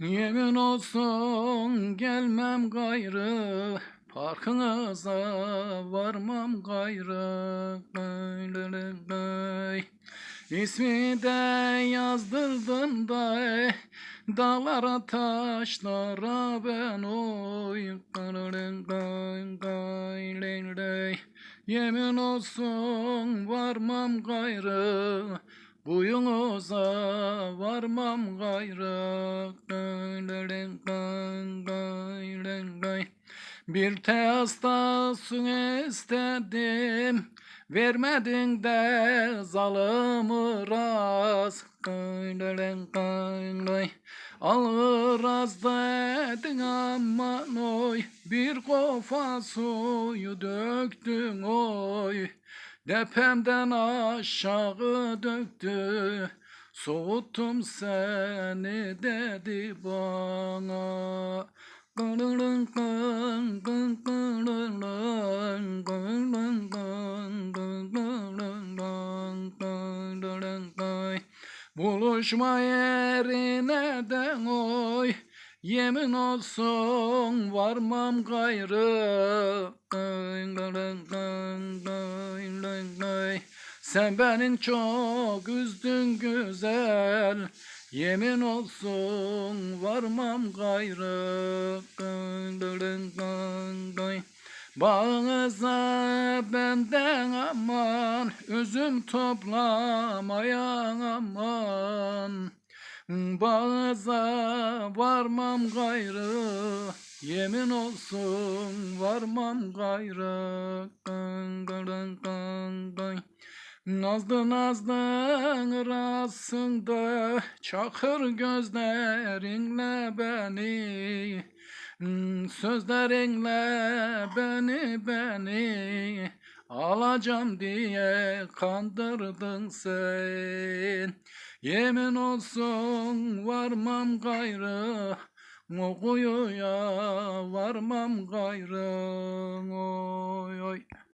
Yemin olsun gelmem gayrı Parkınıza varmam gayrı Lay lay lay. İsmi de yazdırdım da Dağlara taşlara ben oy. Yemin olsun varmam gayrı Buyunuza varmam gayrı. Bir teasta su istedim Vermedin de zalımı lay. Alır az dedin aman oy Bir kofa suyu döktün oy Depemden aşağı döktü. Soğuttum seni dedi bana. Gırırın gın gın gırırın gırırın gın gırırın gın gırırın gın. Buluşma yerine de oy Yemin olsun varmam gayrı. Sen beni çok üzdün güzel Yemin olsun varmam gayrı. Bağınıza benden aman Üzüm toplamaya aman Bağıza varmam gayrı Yemin olsun varmam gayrı. Gın gırın gın gın. Nazlı nazlı rasında Çakır gözlerinle beni. Sözlerinle beni beni Alacağım diye kandırdın sen Yemin olsun varmam gayrı O kuyuya varmam gayrı Oy oy